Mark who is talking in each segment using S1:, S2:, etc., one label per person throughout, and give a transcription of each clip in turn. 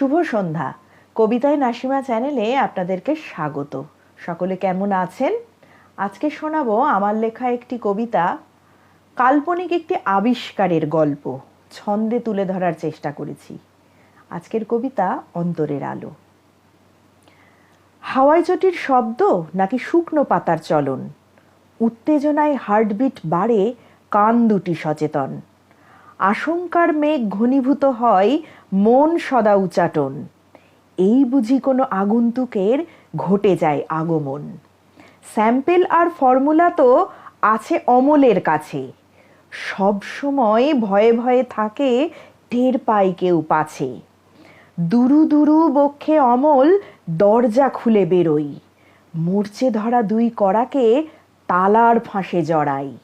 S1: শুভ সন্ধ্যা। কবিতায় নাসিমা চ্যানেলে আপনাদেরকে স্বাগত। সকলে কেমন আছেন? আজকে শোনাবো আমার লেখা একটি কবিতা, কাল্পনিক একটি আবিষ্কারের গল্প, ছন্দে তুলে ধরার চেষ্টা করেছি। আজকের কবিতা অন্তরের আলো। হাওয়াই চটির শব্দ নাকি শুকনো পাতার চলন? উত্তেজনায় হার্টবিট বাড়ে কান দুটি সচেতন। আশঙ্কার মেঘ ঘনীভূত হয়, মন সদা উচাটন। এই বুঝি কোনো আগন্তুকের ঘটে যায় আগমন। স্যাম্পেল আর ফর্মুলা তো আছে অমলের কাছে। সব সময় ভয়ে ভয়ে থাকে, টের পায় কেউ পাছে। দুরু দুরু বক্ষে অমল, দরজা খুলে বেরোই। মরচে ধরা দুই কড়াকে তালার ফাঁসে জড়াই।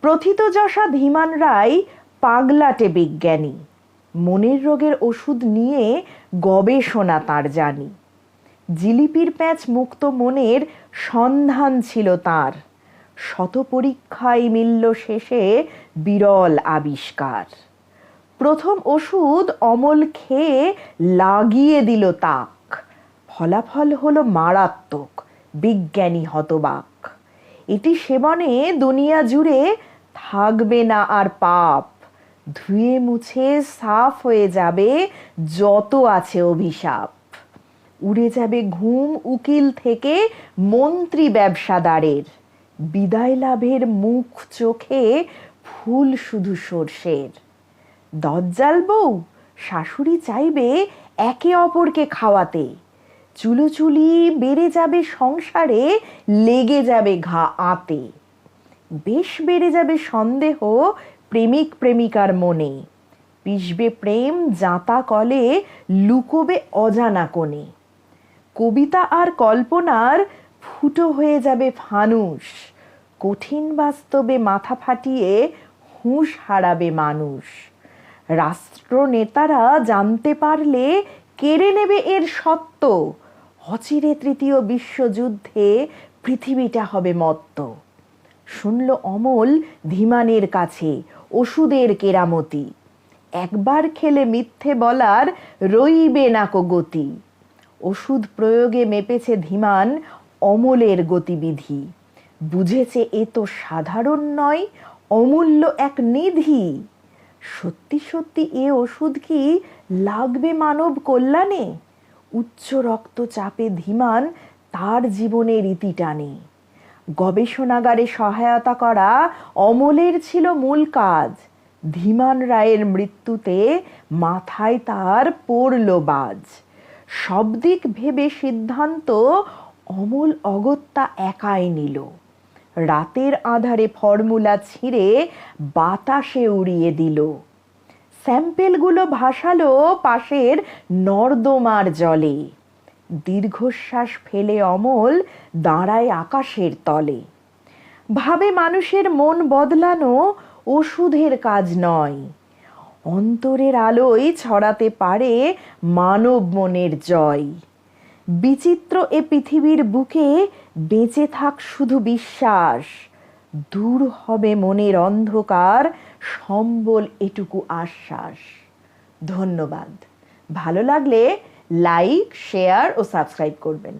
S1: প্রথিতযশা ধীমান রায় পাগলাটে বিজ্ঞানী। মনের রোগের ওষুধ নিয়ে গবেষণা তার জানি। জিলিপির প্যাঁচ মুক্ত মনের সন্ধান ছিল তার। শত পরীক্ষায় মিলল শেষে বিরল আবিষ্কার। প্রথম ওষুধ অমল খেয়ে লাগিয়ে দিল তাক। ফলাফল হলো মারাত্মক, বিজ্ঞানী হতবাক। এটি সেবনে দুনিয়া জুড়ে থাকবে না আর পাপ। ধুয়ে মুছে সাফ হয়ে যাবে যত আছে অভিশাপ। উড়ে যাবে ঘুম উকিল থেকে মন্ত্রী ব্যবসাদারের। বিদায় লাভের মুখ চোখে ফুল শুধু সর্ষের। দজ্জাল বউ, শাশুড়ি চাইবে একে অপরকে খাওয়াতে। চুলোচুলি বেড়ে যাবে সংসারে, লেগে যাবে ঘা আতে। বেশ বেড়ে যাবে সন্দেহ প্রেমিক প্রেমিকার মনে। পিসবে প্রেম জাঁতা কলে লুকোবে অজানা কোণে। কবিতা আর কল্পনার ফুটো হয়ে যাবে ফানুস কঠিন বাস্তবে মাথা ফাটিয়ে হুঁশ হারাবে মানুষ। রাষ্ট্রনেতারা জানতে পারলে কেড়ে নেবে এর সত্য। অচিরে তৃতীয় বিশ্বযুদ্ধে পৃথিবীটা হবে মত্ত। শুনল অমল ধীমানের কাছে ওষুধের কেরামতি। একবার খেলে মিথ্যে বলার রইবে না কো গতি। ওষুধ প্রয়োগে মেপেছে ধীমান, অমলের গতিবিধি। বুঝেছে এ তো সাধারণ নয়, অমূল্য এক নিধি। সত্যি সত্যি এ ওষুধ কি লাগবে মানব কল্যাণে? উচ্চ রক্তচাপে ধীমান তার জীবনের রীতি টানে। গবেষণাগারে সহায়তা করা অমলের ছিল মূল কাজ। ধীমান রায়ের মৃত্যুতে মাথায় তার পড়ল বাজ। সব দিক ভেবে সিদ্ধান্ত অমল অগত্যা একাই নিল। রাতের আধারে ফর্মুলা ছিঁড়ে বাতাসে উড়িয়ে দিল। স্যাম্পেলগুলো ভাসালো পাশের নর্দমার জলে। দীর্ঘশ্বাস ফেলে অমল দাঁড়ায় আকাশের তলে। ভাবে মানুষের মন বদলানো ওষুধের কাজ নয়। অন্তরের আলোয় ছড়াতে পারে মানব মনের জয়। বিচিত্র এ পৃথিবীর বুকে বেঁচে থাক শুধু বিশ্বাস, দূর হবে মনের অন্ধকার, সম্বল এটুকু আশ্বাস। ধন্যবাদ। ভালো লাগলে লাইক শেয়ার ও সাবস্ক্রাইব করবেন।